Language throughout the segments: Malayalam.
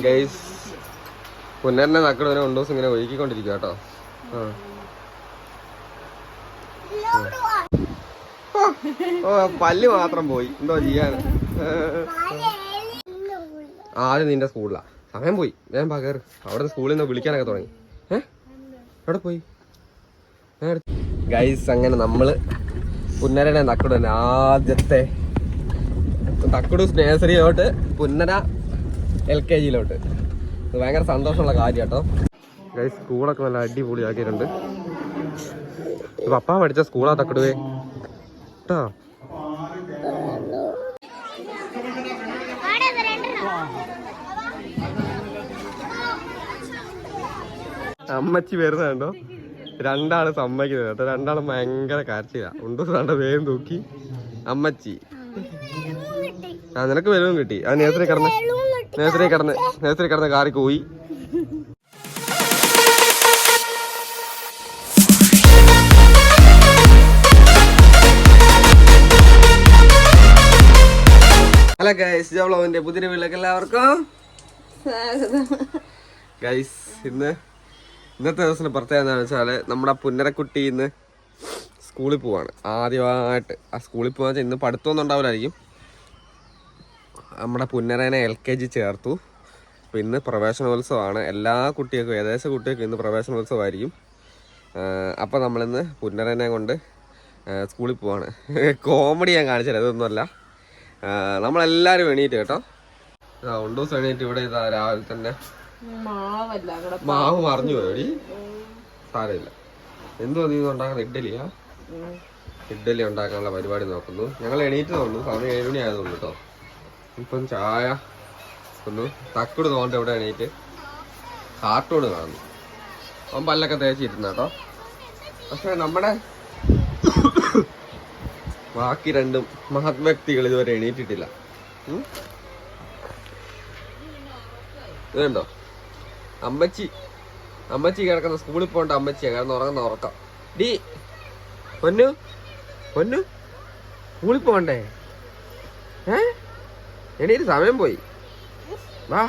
ഗൈസ് പുന്നറിനെ നക്കടവനെ രണ്ടു ദിവസം ഇങ്ങനെ ഒഴുകിക്കൊണ്ടിരിക്കും കേട്ടോ. ഓ പല്ല് മാത്രം പോയി. എന്തോ ചെയ്യാൻ. ആദ്യം നിന്റെ സ്കൂളിലാ. സമയം പോയി. ഞാൻ പകർ അവിടെ സ്കൂളിൽ നിന്ന് വിളിക്കാനൊക്കെ തുടങ്ങി. ഏ? എവിടെ പോയി? ഗൈസ് അങ്ങനെ നമ്മൾ പുന്നരനെ നക്കുടു തന്നെ ആദ്യത്തെ തക്കുടു സ്നേഹശ്രീയോട്ട് പുന്നര എൽ കെ ജിയിലോട്ട്. ഭയങ്കര സന്തോഷമുള്ള കാര്യം കേട്ടോ സ്കൂളൊക്കെ നല്ല അടിപൊളിയാക്കിയിട്ടുണ്ട്. പപ്പ പഠിച്ച സ്കൂളാ തക്കടുവേ? കേട്ടോ അമ്മച്ചി വരുന്ന കണ്ടോ? രണ്ടാൾ സമ്മതിക്കുന്നത് കേട്ടോ രണ്ടാളും ഭയങ്കര കരച്ചില്ല ഉണ്ടോ സാറിന്റെ വേഗം തൂക്കി? അമ്മച്ചി. ആ നിനക്ക് വെലവും കിട്ടി. ആ നേരത്തെ കിടന്ന്. നേസറി കിടന്ന് നേസറി കിടന്ന് കാറി പോയി. ഹലോ ഗൈസ് ജോബ്ലോവിന്റെ പുതിയ വീട്ടിലേക്ക് എല്ലാവർക്കും. ഗൈസ് ഇന്ന് ഇന്നത്തെ ദിവസം പ്രത്യേകത എന്താണെന്ന് വെച്ചാൽ നമ്മുടെ പുന്നരക്കുട്ടി ഇന്ന് സ്കൂളിൽ പോവാണ്. ആദ്യമായിട്ട് ആ സ്കൂളിൽ പോകാൻ ഇന്ന് പഠിത്തമൊന്നും ഉണ്ടാവില്ലായിരിക്കും. നമ്മുടെ പുന്നരേനെ എൽ കെ ജി ചേർത്തു. അപ്പോൾ ഇന്ന് പ്രവേശനോത്സവമാണ്. എല്ലാ കുട്ടികൾക്കും ഏകദേശം കുട്ടികൾക്കും ഇന്ന് പ്രവേശനോത്സവമായിരിക്കും. അപ്പോൾ നമ്മളിന്ന് പുന്നരേനെ കൊണ്ട് സ്കൂളിൽ പോവാണ്. കോമഡി ഞാൻ കാണിച്ചത് അതൊന്നുമല്ല ആ, നമ്മളെല്ലാവരും എണീറ്റ് കേട്ടോ. ആ ഉണ്ട് ദിവസം എണീറ്റ് ഇവിടെ ഇതാ രാവിലെ തന്നെ മാവ് മറിഞ്ഞു പോയി സാരമില്ല. എന്തുവാ നീ ഉണ്ടാക്കുന്ന ഇഡ്ഡലിയാ? ഇഡ്ഡലി ഉണ്ടാക്കാനുള്ള പരിപാടി നോക്കുന്നു. ഞങ്ങൾ എണീറ്റ് തോന്നുന്നു സമയം ഏഴ് മണി ആയതുള്ളൂ കേട്ടോ. ഇപ്പം ചായ ഒന്ന് തക്കിട് തോണ്ട എവിടെ എണീറ്റ്. കാർട്ടൂൺ കാണുന്നു. അവൻ പല്ലൊക്കെ തേച്ചിരുന്ന കേട്ടോ. പക്ഷെ നമ്മുടെ ബാക്കി രണ്ടും മഹത് വ്യക്തികൾ ഇതുവരെ എണീറ്റിട്ടില്ല? ഇതുണ്ടോ? അമ്മച്ചി. അമ്മച്ചി കിടക്കുന്ന സ്കൂളിൽ പോകണ്ട അമ്മച്ചിയാണ് കിടന്ന് ഉറങ്ങുന്ന ഉറക്കം. ഡി പൊന്നു പൊന്നു സ്കൂളിൽ പോകണ്ടേ? ഏ? എണീറ്റ് സമയം പോയി. വാ.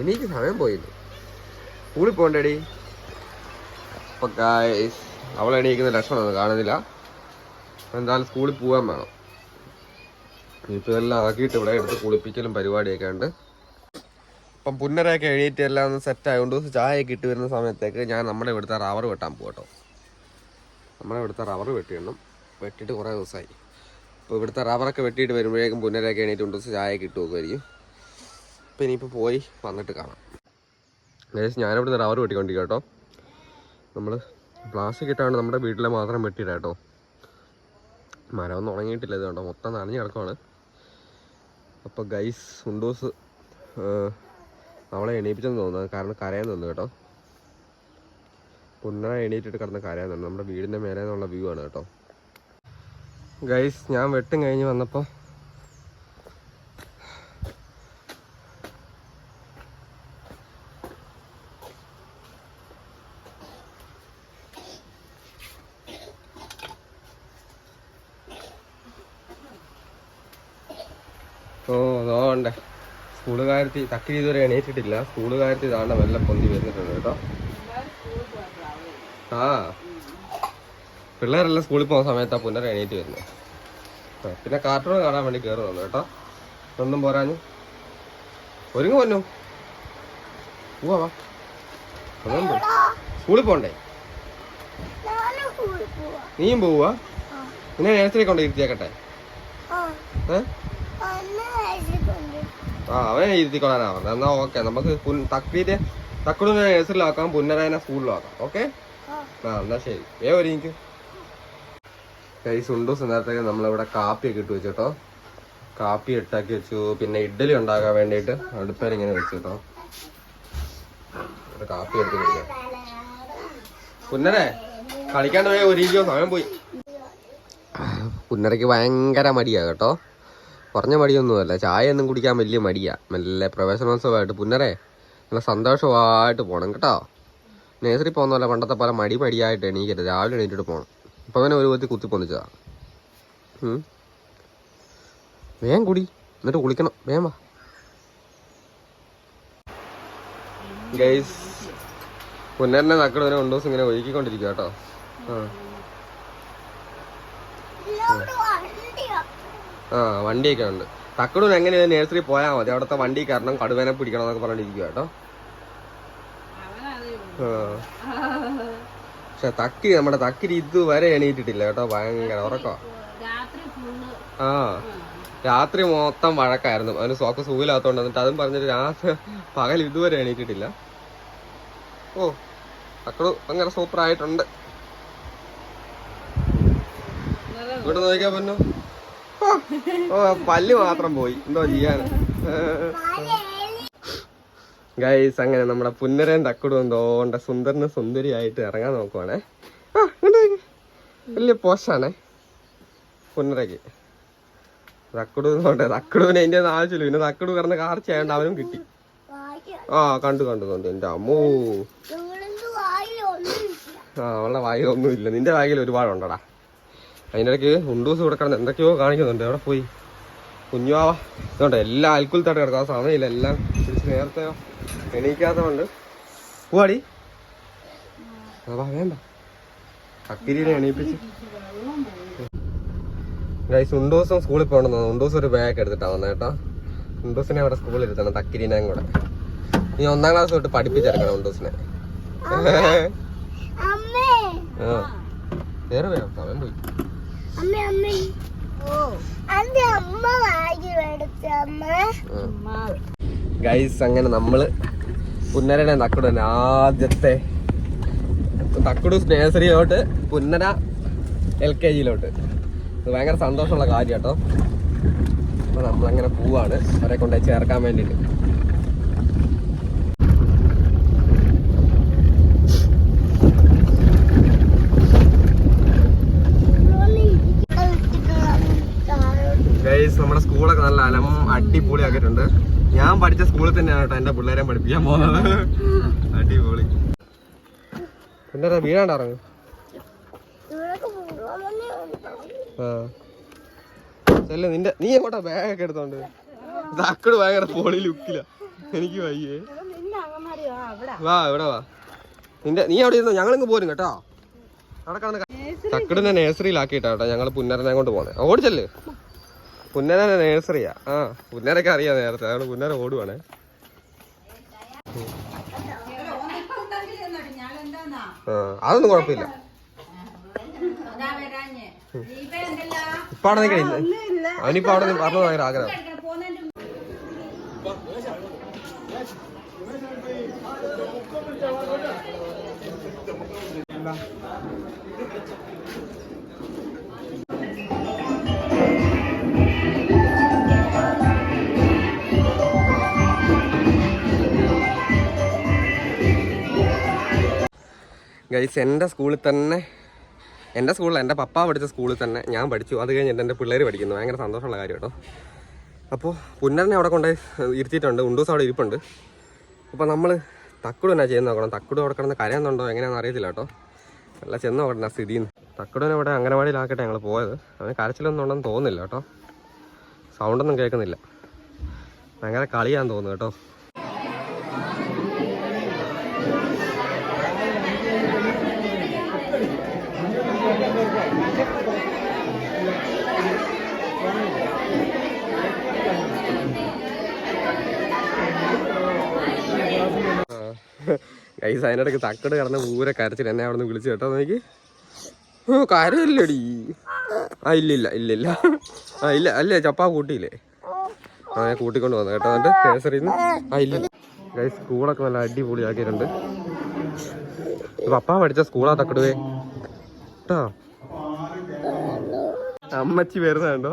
എനിക്ക് സമയം പോയി സ്കൂളിൽ പോകണ്ടേടി. അപ്പൊ അവൾ എണീക്കുന്ന ലക്ഷണമൊന്നും കാണുന്നില്ല. എന്തായാലും സ്കൂളിൽ പോകാൻ വേണം. ഇപ്പൊ ഇതെല്ലാം ആക്കിയിട്ട് ഇവിടെ എടുത്ത് കുളിപ്പിക്കലും പരിപാടിയൊക്കെ ഉണ്ട്. അപ്പം പുന്നരൊക്കെ എഴുതിയിട്ട് എല്ലാം ഒന്ന് സെറ്റ് ആയതുകൊണ്ട് ചായയൊക്കെ ഇട്ട് വരുന്ന സമയത്തേക്ക് ഞാൻ നമ്മുടെ ഇവിടുത്തെ റബ്ബർ വെട്ടാൻ പോകട്ടോ നമ്മുടെ ഇവിടുത്തെ റബ്ബർ വെട്ടിയിടണം വെട്ടിയിട്ട് കുറേ ദിവസമായി. അപ്പോൾ ഇവിടുത്തെ റബ്ബറൊക്കെ വെട്ടിയിട്ട് വരുമ്പോഴേക്കും പുനരൊക്കെ എണീറ്റ് കൊണ്ട് ദിവസം ചായയൊക്കെ ഇട്ട് നോക്കുമായിരിക്കും അപ്പോൾ ഇനിയിപ്പോൾ പോയി വന്നിട്ട് കാണാം. ഏകദേശം ഞാനിവിടുന്ന് റബ്ബർ വെട്ടിക്കൊണ്ടിരിക്കുക കേട്ടോ. നമ്മൾ പ്ലാസ്റ്റിക് ഇട്ടാണ് നമ്മുടെ വീട്ടിലെ മാത്രം വെട്ടിയിട കേട്ടോ. മരമൊന്നും ഉണങ്ങിയിട്ടില്ല ഇത് കേട്ടോ മൊത്തം നനഞ്ഞ് കിടക്കുവാണ്. അപ്പോൾ ഗൈസ് ഉണ്ടോസ് അവളെ എണീപ്പിച്ചെന്ന് തോന്നുന്നത് കാരണം കരയാൻ തന്നു കേട്ടോ. പുന്നറ എണീറ്റിട്ട് കിടന്ന് കരയാൻ തന്നു നമ്മുടെ വീടിന്റെ മേലെ നിന്നുള്ള വ്യൂ ആണ് കേട്ടോ. ഗൈസ് ഞാൻ വെട്ടും കഴിഞ്ഞ് വന്നപ്പോൾ ഓ അതോണ്ടേ സ്കൂളുകാരത്തി തക്കി ഇതുവരെ എണീറ്റിട്ടില്ല. സ്കൂളുകാരത്തി ഇതാണ്ട് വെല്ല പൊന്തി വരുന്നിട്ടുണ്ട് കേട്ടോ. ആ. പിള്ളേരെല്ലാം സ്കൂളിൽ പോകുന്ന സമയത്താ പുനർ എണീറ്റ് വരുന്നത് പിന്നെ കാർട്ടൂൺ കാണാൻ വേണ്ടി കയറി വന്നു കേട്ടോ. ഒന്നും പോരാഞ്ഞു. ഒരുങ്ങ വന്നു പോവാ. സ്കൂളിൽ പോണ്ടേ? നീയും പോവാ നിന്നെ നേരത്തെ കൊണ്ട് ഇരുത്തിയാക്കട്ടെ. ആ അവനെ ഇരുത്തിക്കൊള്ളാനാ പറഞ്ഞത്. എന്നാ ഓക്കെ നമുക്ക് തക്രീര് തക്കുടിനെ നേഴ്സറിലാക്കാം പുന്നരേനെ സ്കൂളിലാക്കാം ഓക്കെ? ആ എന്നാ ശരി. ഏ ഒരു എനിക്ക് കൈസ് ഉണ്ടു? നേരത്തേക്ക് നമ്മളിവിടെ കാപ്പിയൊക്കെ ഇട്ട് വെച്ചു കേട്ടോ. കാപ്പി ഇട്ടാക്കി വെച്ചു. പിന്നെ ഇഡ്ഡലി ഉണ്ടാക്കാൻ വേണ്ടിയിട്ട് അടുപ്പേൽ ഇങ്ങനെ വെച്ചു കേട്ടോ. കാപ്പി എടുത്ത് കുടിക്കാം പുന്നരെ കളിക്കാണ്ട് പോയി ഒരിക്കോ സമയം പോയി. പുന്നരയ്ക്ക് ഭയങ്കര മടിയാ കേട്ടോ. കുറഞ്ഞ മടിയൊന്നുമല്ല. ചായ ഒന്നും കുടിക്കാൻ വലിയ മടിയാ. നല്ല പ്രവേശനോത്സവമായിട്ട്. പുന്നരെ നല്ല സന്തോഷമായിട്ട് പോകണം കേട്ടോ. നേഴ്സറി പോകുന്ന പോലെ പണ്ടത്തെ പോലെ മടി മടിയായിട്ട് എണീക്കരുത്. രാവിലെ എണീറ്റിട്ട് പോകണം അവനെ ഒരു വിധത്തിൽ കുത്തി പൊന്നിച്ചതാ. ഉം. വേഗം കുടി. എന്നിട്ട് കുളിക്കണം. വേഗം വാ. ഗൈസ് പുന്നേരനെ തക്കടവനെ രണ്ടു ദിവസം ഇങ്ങനെ ഒഴുകിക്കൊണ്ടിരിക്കുക കേട്ടോ. ആ. ആ വണ്ടിയൊക്കെ ഉണ്ട്. തക്കടൂർ എങ്ങനെ നേഴ്സറി പോയാൽ മതി. അവിടുത്തെ വണ്ടി കാരണം കടുവേനെ പിടിക്കണം എന്നൊക്കെ പറഞ്ഞിരിക്കുക കേട്ടോ. ആ. പക്ഷെ തക്കി നമ്മുടെ തക്കിരി ഇതുവരെ എണീറ്റിട്ടില്ല കേട്ടോ ഭയങ്കര ഉറക്കോ ആ രാത്രി മൊത്തം വഴക്കായിരുന്നു. അവന് സോക്ക് സൂവിലാത്തോണ്ട് എന്നിട്ട് അതും പറഞ്ഞിട്ട് രാത്രി പകൽ ഇതുവരെ എണീറ്റിട്ടില്ല. ഓ തക്കടു ഭയങ്കര സൂപ്പർ ആയിട്ടുണ്ട്. ഇവിടെ നോക്കിയാ പൊന്നു? ഓ, ഓ പല്ല് മാത്രം പോയി. എന്തോ ചെയ്യാൻ. ഗൈസ് അങ്ങനെ നമ്മുടെ പുന്നരയും തക്കുടും തോണ്ട സുന്ദരനും സുന്ദരിയായിട്ട് ഇറങ്ങാൻ നോക്കുവാണേ. ആ വലിയ പോസ്റ്റാണേ പുന്നരയ്ക്ക്. തക്കുടും തോണ്ടേ തക്കടുവിന് അതിന്റെ ആവശ്യമില്ല. പിന്നെ തക്കുടു കിടന്ന് കാർച്ചയായോണ്ട് അവനും കിട്ടി. ആ കണ്ടു കണ്ടു കണ്ടു. എന്റെ അമ്മൂ. ആ അവളുടെ വായിലൊന്നും ഇല്ല നിന്റെ വായിൽ ഒരുപാടുണ്ടടാ. അതിന്റെ ഇടയ്ക്ക് ഉണ്ടൂസ് കിടന്ന് എന്തൊക്കെയോ കാണിക്കുന്നുണ്ട്. എവിടെ പോയി? കുഞ്ഞുവാവ. ഇതുകൊണ്ട് എല്ലാം അൽക്കുലത്തായിട്ട് കിടക്കും. സമയമില്ല എല്ലാം പിടിച്ച് നേരത്തെയോ? എണീക്കാത്തതുകൊണ്ട്. പോവാടി. അതാ വേണ്ട. അക്കിരിനെ എണീപ്പിച്ച്. ഗൈസ് ഉണ്ടോസും സ്കൂളിൽ പോകണം ഉണ്ടോസ് ഒരു ബാഗ് എടുത്തിട്ടാ വന്നത് കേട്ടോ. ഉണ്ടോസിനെ അവിടെ സ്കൂളിൽ ഇരുത്തണം തക്കിരിനെയും കൂടെ. നീ ഒന്നാം ക്ലാസ് തൊട്ട് പഠിപ്പിച്ചെടുക്കണം ഉണ്ടോസിനെ. വേറെ വേണം സമയം പോയി. ഗൈസ് അങ്ങനെ നമ്മൾ പുന്നരനെ തക്കുടു തന്നെ ആദ്യത്തെ തക്കുടു നേഴ്സറിയിലോട്ട് പുന്നര എൽ കെ ജിയിലോട്ട് ഇത് ഭയങ്കര സന്തോഷമുള്ള കാര്യം കേട്ടോ അപ്പൊ നമ്മളങ്ങനെ പോവാണ്. അവരെ കൊണ്ടുപോയി ചേർക്കാൻ വേണ്ടിട്ട് ഗൈസ് നമ്മുടെ സ്കൂളൊക്കെ നല്ല അലം അടിപൊളി ആക്കിയിട്ടുണ്ട് ഞാൻ പഠിച്ച സ്കൂളിൽ തന്നെയാണ് കേട്ടോ എന്റെ പിള്ളേരെ പഠിപ്പിക്കാൻ പോകുന്നത്. അടിപൊളി. പിന്നെ വീഴാണ്ട് ഇറങ്ങും? ആ. ചെല്ല നിന്റെ നീ എങ്ങോട്ടാ ബാഗൊക്കെ എടുത്തോണ്ട്? അക്കട് ഭയങ്കര പൊളി ലുക്കില്ല എനിക്ക് വയ്യേ. വാ ഇവിടെ വാ. നിന്റെ നീ അവിടെ ഇരുന്നോ? ഞങ്ങളിങ്ങ് പോരും കേട്ടോ. അവിടെ കിടന്ന് തക്കടിനെ നേഴ്സറിയിലാക്കിയിട്ടാ കേട്ടോ ഞങ്ങൾ പുന്നരനെ കൊണ്ട് പോണേ. ഓടിച്ചല്ലേ പുന്നര നേഴ്സറിയാ. ആ പുന്നരൊക്കെ അറിയാം നേരത്തെ. അതുകൊണ്ട് പുന്നര ഓടുവാണേ. അതൊന്നും കുഴപ്പമില്ല. ഇപ്പൊ അവിടെ നിൽക്കണില്ല അവനിപ്പോ അവിടെ പറഞ്ഞു ഭയങ്കര ആഗ്രഹം. ഗൈസ് എന്റെ സ്കൂളിൽ തന്നെ എന്റെ സ്കൂളിൽ എന്റെ പപ്പ പഠിച്ച സ്കൂളിൽ തന്നെ ഞാൻ പഠിച്ചു. അത് കഴിഞ്ഞിട്ട് എന്റെ പിള്ളേർ പഠിക്കുന്നു. ഭയങ്കര സന്തോഷമുള്ള കാര്യം കേട്ടോ അപ്പോൾ പുന്നരനെ അവിടെ കൊണ്ട് ഇരുത്തിയിട്ടുണ്ട്. ഉണ്ടൂസ് അവിടെ ഇരിപ്പുണ്ട്. അപ്പോൾ നമ്മൾ തക്കുടു എന്നാ ചെയ്യുന്ന നോക്കണം. തക്കുടു അവിടെ കിടന്ന് കരയുന്നുണ്ടോ എങ്ങനെയാണെന്ന് അറിയത്തില്ല കേട്ടോ. അല്ല ചെന്ന് നോക്കട്ടെ സ്ഥിതി തക്കുടനെ ഇവിടെ അംഗനവാടിയിലാക്കട്ടെ ഞങ്ങൾ പോയത്. അവന് കരച്ചിലൊന്നും ഉണ്ടെന്ന് തോന്നുന്നില്ല കേട്ടോ. സൗണ്ടൊന്നും കേൾക്കുന്നില്ല. ഭയങ്കര കളിയാന്ന് തോന്നുന്നു കേട്ടോ. കൈസ് അതിനിടയ്ക്ക് തക്കട് കിടന്ന് പൂരെ കരച്ചിട്ട് എന്നെ അവിടെ നിന്ന് വിളിച്ചു കേട്ടോ എനിക്ക് ഓ കരയില്ലടി. ആ ഇല്ലില്ല ഇല്ലില്ല. ആ ഇല്ല അല്ല ചപ്പാ കൂട്ടിയില്ലേ? ആ ഞാൻ കൂട്ടിക്കൊണ്ട് വന്നു കേട്ടോ എന്നിട്ട് കേസറിയിൽ നിന്ന് ആ ഇല്ല. ഗൈസ് സ്കൂളൊക്കെ നല്ല അടിപൊളിയാക്കിയിട്ടുണ്ട്. പപ്പ പഠിച്ച സ്കൂളാ തക്കടുവേ? കേട്ടോ? അമ്മച്ചി വരുന്ന കണ്ടോ?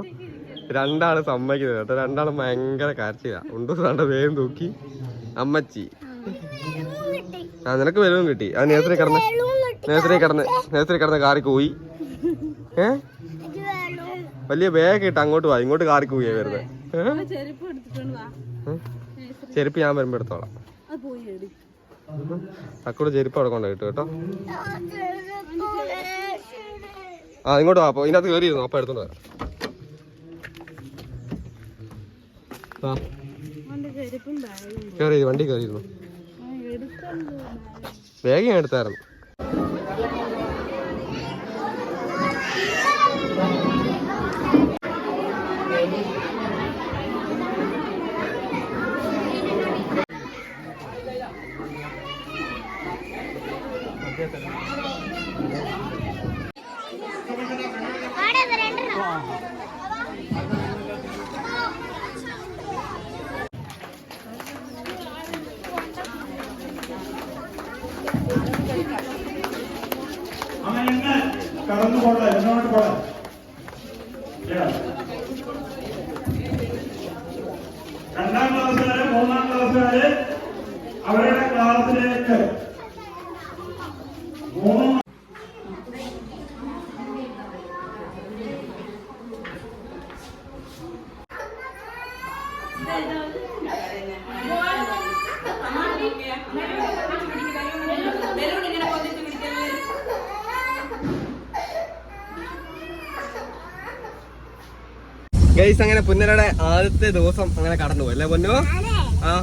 രണ്ടാൾ സമ്മതിക്കുന്നത് കേട്ടോ. രണ്ടാളും ഭയങ്കര കരച്ചില്ല ഉണ്ട് സാണ്ട വേഗം തൂക്കി അമ്മച്ചി. ആ നിനക്ക് വെലവും കിട്ടി. ആ നേരത്തിനെ കിടന്ന് നേരത്തിനെ കിടന്ന് നേരത്തിനെ കിടന്ന് കാറി പോയി. ഏ? വലിയ ബാഗ് ഇട്ട് അങ്ങോട്ട് വാ ഇങ്ങോട്ട് കാറി പോയി വരുന്നത്. ചെരുപ്പ് ഞാൻ വരുമ്പോ എടുത്തോളാം. അത് പോയി എടു അക്കൂടെ ചെരുപ്പ് അവിടെ കൊണ്ടു കിട്ടും കേട്ടോ. ആ ഇങ്ങോട്ട് വാ അപ്പൊ ഇതിനകത്ത് കയറിയിരുന്നു അപ്പൊ എടുത്തോണ്ട് വരാം. കയറി വണ്ടി കയറിയിരുന്നു വേഗം എടുത്തായിരുന്നു. പോട്ടെ എന്നോട്ട് പോട്ടെ രണ്ടാം ക്ലാസ്സുകാര് മൂന്നാം ക്ലാസ്സുകാര് അവരുടെ ക്ലാസ്സിലേക്ക് മൂന്ന് ഗൈസ് അങ്ങനെ പുന്നരയുടെ ആദ്യത്തെ ദിവസം അങ്ങനെ കടന്നു അല്ലേ പൊന്നു? ആ.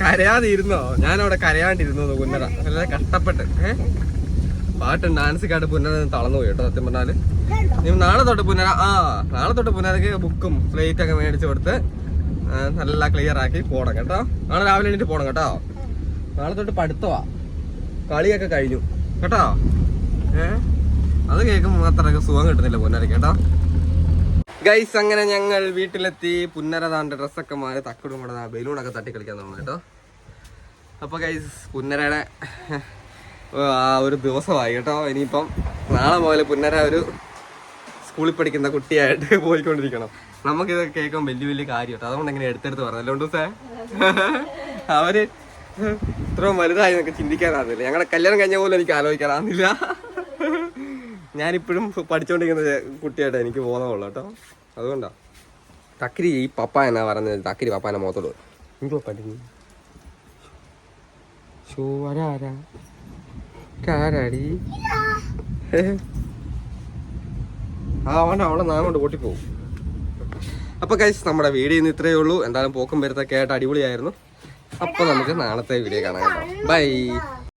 കരയാതെ ഇരുന്നോ ഞാനവിടെ കരയാണ്ടിരുന്നു പുന്നര വളരെ കഷ്ടപ്പെട്ട്. ഏഹ് പാട്ടും ഡാൻസ് കാട്ട് പുന്നര പോയി കേട്ടോ സത്യം പറഞ്ഞാൽ. നീ നാളെ തൊട്ട് പുന്നര ആ നാളെ തൊട്ട് പുന്നരക്ക് ബുക്കും പ്ലേറ്റ് ഒക്കെ മേടിച്ചു കൊടുത്ത് നല്ല ക്ലിയർ ആക്കി പോണം കേട്ടോ. നാളെ രാവിലെ എണീറ്റ് പോണം കേട്ടോ. നാളെ തൊട്ട് പഠിത്തവാ. കളിയൊക്കെ കഴിഞ്ഞു. കേട്ടോ? ഏ? അത് കേൾക്കുമ്പോൾ അത്രയൊക്കെ സുഖം കിട്ടുന്നില്ല പൊന്നര കേട്ടോ. ഗൈസ് അങ്ങനെ ഞങ്ങൾ വീട്ടിലെത്തി. പുന്നര താണ്ട ഡ്രസ്സൊക്കെ മാറി തക്കടും കൂടെ ബലൂണൊക്കെ തട്ടി കളിക്കാൻ തുടങ്ങി കേട്ടോ. അപ്പൊ ഗൈസ് പുന്നരയുടെ ആ ഒരു ദിവസമായി കേട്ടോ. ഇനിയിപ്പം നാളെ മുതൽ പുന്നര ഒരു സ്കൂളിൽ പഠിക്കുന്ന കുട്ടിയായിട്ട് പോയിക്കൊണ്ടിരിക്കണം. നമുക്കിത് കേൾക്കാൻ വലിയ വലിയ കാര്യം കേട്ടോ. അതുകൊണ്ട് ഇങ്ങനെ എടുത്തെടുത്ത് പറഞ്ഞല്ലോ ഉണ്ട് സേ അവർ ഇത്രയും വലുതായി എന്നൊക്കെ ചിന്തിക്കാനാകുന്നില്ല ഞങ്ങളുടെ കല്യാണം കഴിഞ്ഞ പോലും എനിക്ക് ആലോചിക്കാനാകുന്നില്ല ഞാനിപ്പോഴും പഠിച്ചുകൊണ്ടിരിക്കുന്ന കുട്ടിയായിട്ട് എനിക്ക് ബോധമുള്ളൂ കേട്ടോ. അതുകൊണ്ടാ. തക്കിരി ഈ പപ്പ എന്നാ പറഞ്ഞത് തക്കിരി പപ്പാനെ മുഖത്തോട് എന്തോ പഠിക്കുന്നു ഷോ ആരാ ആരാടി ആ വേണ്ട അവളെ നാം കൊണ്ട് പോകും അപ്പൊ കഴിച്ച് നമ്മുടെ വീഡിയോ ഇന്ന് ഇത്രയേ ഉള്ളൂ. എന്തായാലും പോക്കും വരുത്തൊക്കെ ആയിട്ട് അടിപൊളിയായിരുന്നു. അപ്പൊ നമുക്ക് നാളത്തെ വീഡിയോ കാണാം ബൈ